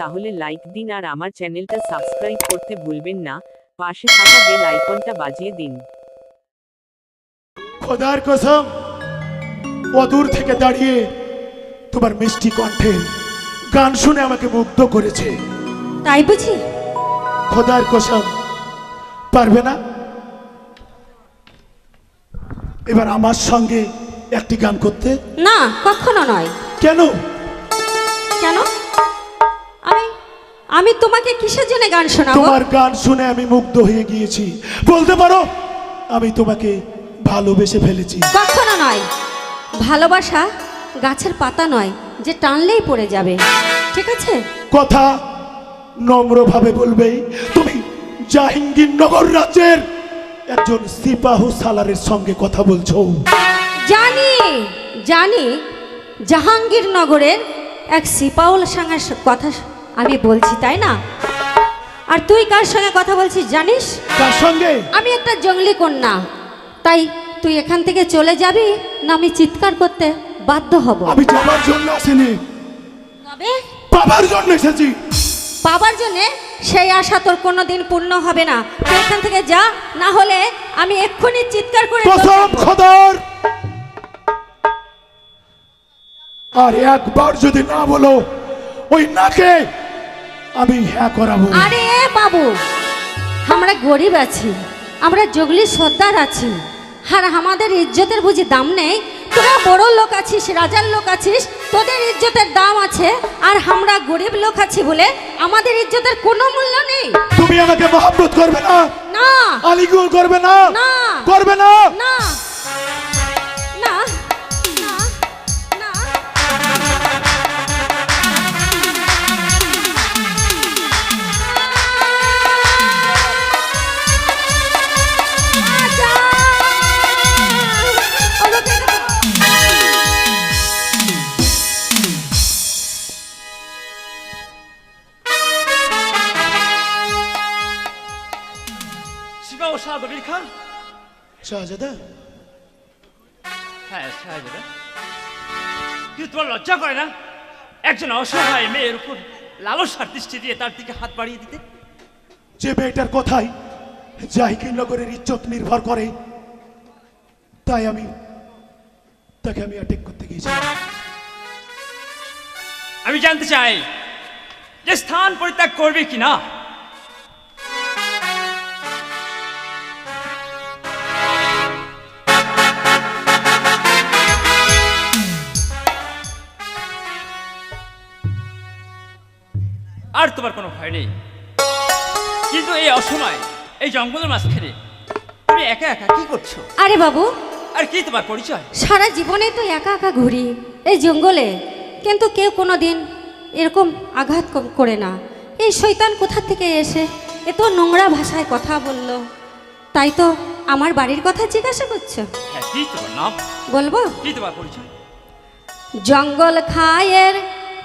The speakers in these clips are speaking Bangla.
তাহলে লাইক দিন আর আমার চ্যানেলটা সাবস্ক্রাইব করতে ভুলবেন না। পাশে থাকা বেল আইকনটা বাজিয়ে দিন। খোদার কসম অদূর থেকে দাঁড়িয়ে তোমার মিষ্টি কণ্ঠে গান শুনে আমাকে মুগ্ধ করেছে। তাই বুঝি? খোদার কসম পারবে না? এবার আমার সঙ্গে একটি গান করতে? না কখনো নয়। কেন কেন? আমি তোমাকে কিসের জন্য গান শোনাবো? তোমার গান শুনে আমি মুগ্ধ হয়ে গিয়েছি। বলতে পারো আমি তোমাকে ভালোবেসে ফেলেছি। কখনো নয়। ভালোবাসা গাছের পাতা নয় যে টানলেই পড়ে যাবে। ঠিক আছে? কথা নম্রভাবে বলবে তুমি জাহাঙ্গীরনগর রাজ্যের একজন সিপাহু সালারের সঙ্গে কথা বলছো। জানি জানি জাহাঙ্গীরনগরের এক সিপাউল সঙ্গে কথা আমি বলছি তাই না? আর তুই কার সঙ্গে কথা বলছিস জানিস? তার সঙ্গে? আমি একটা জঙ্গলি কন্যা। তাই তুই এখান থেকে চলে যাবি না আমি চিৎকার করতে বাধ্য হব। আমি যাবার জন্য আসিনি। তবে? বাবার জন্য এসেছি। পাবার জন্যে সেই আশা তোর কোনো দিন পূর্ণ হবে না। তুই এখান থেকে যা না হলে আমি এক্ষুনি চিৎকার করে প্রথম খবর আর একবার যদি না বলো ওই নাকে আমি হ্যাঁ করাবো। আরে বাবু আমরা গরিব আছি আমরা জগলি সর্দার আছি আর আমাদের ইজ্জতের বুঝি দাম নেই। তোরা বড় লোক আছিস রাজার লোক আছিস তোদের ইজ্জতের দাম আছে আর আমরা গরিব লোক আছি বলে আমাদের ইজ্জতের কোনো মূল্য নেই। তুমি আমাকে মহাব্বত করবে না? না। আলিগুল করবে না? না। করবে না না? না। ও সাগরীর খান শাহজাদা হ্যাঁ শাহজাদা কিন্তু তোমার লজ্জা করে না একজন অসহায় মেয়ের উপর লালসার দৃষ্টি দিয়ে তার দিকে হাত বাড়িয়ে দিতে যে মেয়েটার কথাই জাহিকিরনগরের ইজ্জত নির্ভর করে তাই আমি তাকে আমি অ্যাটেক করতে গিয়েছিলাম আমি জানতে চাই যে স্থান পরিত্যাগ করবে কি আর তোমার কোনো ভয় নেই। কিন্তু এই অসময় এই জঙ্গলের মাঝখানে তুমি একা একা কি করছ? আরে বাবু। আর কি তোমার পরিচয়? সারা জীবনে তো একা একা ঘুরি। এই জঙ্গলে কিন্তু কেউ কোনো দিন এরকম আঘাত করে না। এই শৈতান কোথা থেকে এসে এত নোংরা ভাষায় কথা বলল? তাই তো আমার বাড়ির কথা জিজ্ঞাসা করছ। হ্যাঁ কি তোমার নাম? বলব? কি তোমার পরিচয়? জঙ্গল খায়ের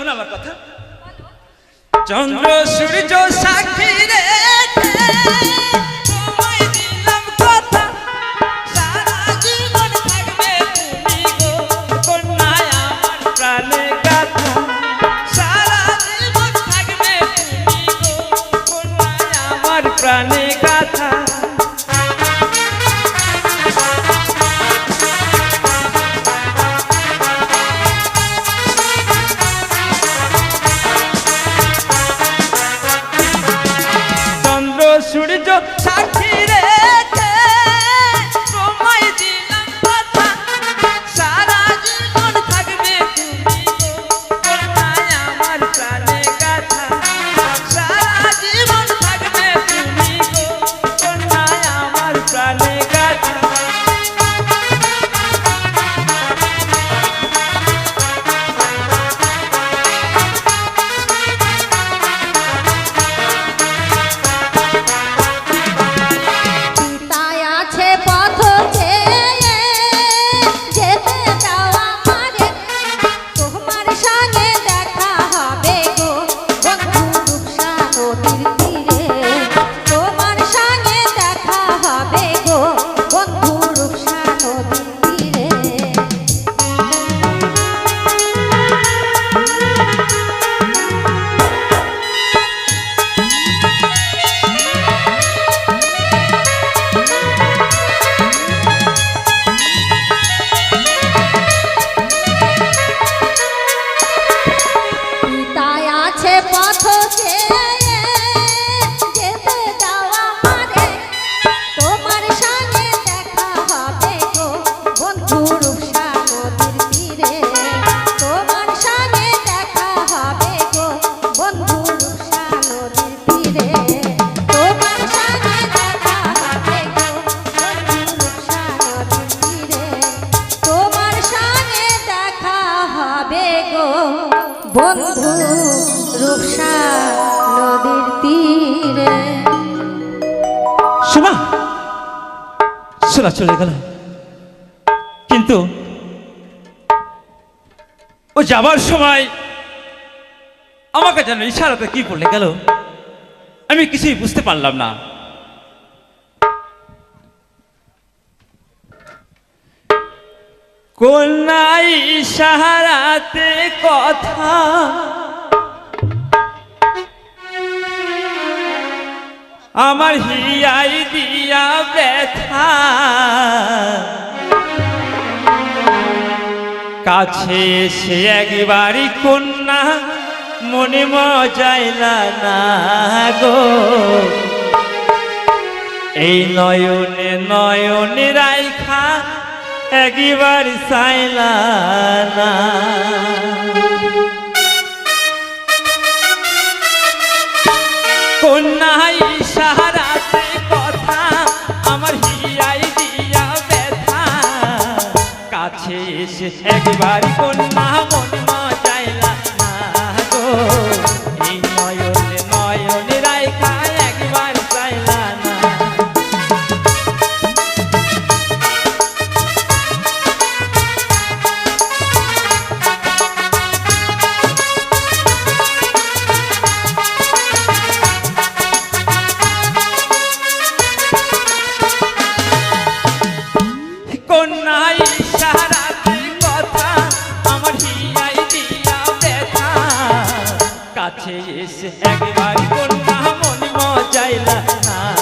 শোনো আমার কথা। চন্দ্র সূর্য সাক্ষ গানে গাছি চলে গেল। কিন্তু ও যাবার সময় আমাকে যেন ইশারাতে কি বলে গেল, আমি কিছুই বুঝতে পারলাম না। কোন ইশারাতে কথা আমার হিয়াই দিয়া ব্যথা। কাছে এসে একবারই কন্যা, মনে মজাইলা না গো। এই নয়নে নয়নে রাইখা একবার চাইলা না। কন্যা এসে একবার কোন মা কাছে এসে একবার কোন মন মজাইলা না।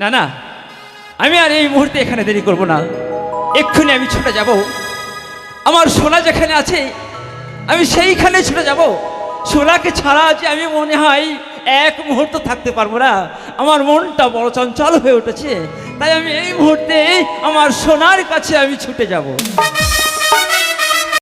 না না, আমি আর এই মুহূর্তে এখানে দেরি করব না। এক্ষুনি আমি ছুটে যাব। আমার সোনা যেখানে আছে, আমি সেইখানে ছুটে যাব। সোনাকে ছাড়া যে আমি মনে হয় এক মুহূর্ত থাকতে পারব না। আমার মনটা বড় চঞ্চল হয়ে উঠেছে। তাই আমি এই মুহূর্তে আমার সোনার কাছে আমি ছুটে যাব।